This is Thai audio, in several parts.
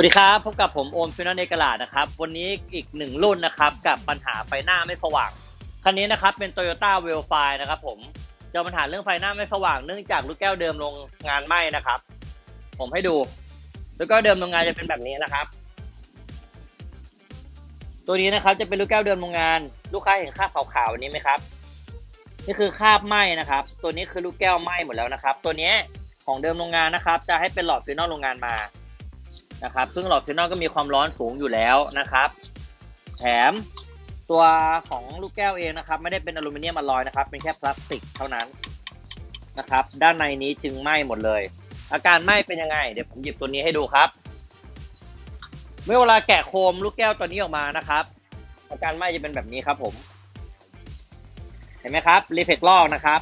วัสดีครับ พบกับผมโอมฟินอลเนกลาดนะครับ วันนี้อีกหนึ่งรุ่นนะครับ กับปัญหาไฟหน้าไม่สว่าง คันนี้นะครับเป็น Toyota w e l f i นะครับผมเจอปัญหาเรื่องไฟหน้าไม่สว่างเนื่องจากลูกแก้วเดิมโรงงานไหม้นะครับ ผมให้ดูลูกแก้วเดิมโรงงานจะเป็นแบบนี้นะครับ ตัวนี้นะครับจะเป็นลูกแก้วเดิมโรงงาน ลูกค้าเห็นคราบขาวๆอันนี้ไหมครับ นี่คือคราบไหม้นะครับ ตัวนี้คือลูกแก้วไหม้หมดแล้วนะครับ ตัวนี้ของเดิมโรงงานนะครับ จะให้เป็นหลอดฟินอลโรงงานมา นะครับ ซึ่งหลอดฟินอลก็มีความร้อนสูงอยู่แล้วนะครับ แถมตัวของลูกแก้วเองนะครับ ไม่ได้เป็นอลูมิเนียมอลลอยนะครับ เป็นแค่พลาสติกเท่านั้นนะครับ ด้านในนี้จึงไหม้หมดเลย อาการไหม้เป็นยังไง เดี๋ยวผมหยิบตัวนี้ให้ดูครับ เมื่อเวลาแกะโคมลูกแก้วตัวนี้ออกมานะครับ อาการไหม้จะเป็นแบบนี้ครับผม เห็นไหมครับรีเฟกลอกนะครับ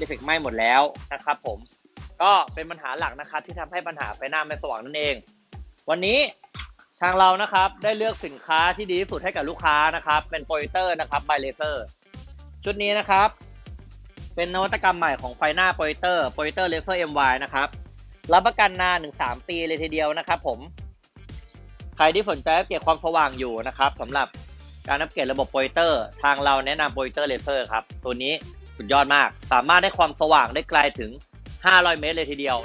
รีเฟกไหม้หมดแล้วนะครับ ผม ก็เป็นปัญหาหลักนะครับ ที่ทำให้ปัญหาไฟหน้าไม่สว่างนั่นเอง วันนี้ทางเรานะครับได้เลือกสินค้าที่ดีที่สุดให้กับลูกค้านะครับ เป็นโปรเจคเตอร์นะครับไบเลเซอร์ชุดนี้นะครับ เป็นนวัตกรรมใหม่ของไฟหน้าโปรเจคเตอร์โปรเจคเตอร์เลเซอร์ MY นะครับรับประกันนานถึง3ปีเลยทีเดียวนะครับ ผม ใครที่สนใจอัปเกรดความสว่างอยู่นะครับสำหรับการอัปเกรดระบบโปรเจคเตอร์ทางเราแนะนำโปรเจคเตอร์เลเซอร์ครับตัวนี้สุดยอดมาก สามารถได้ความสว่างได้ไกลถึง 500 เมตรเลยทีเดียว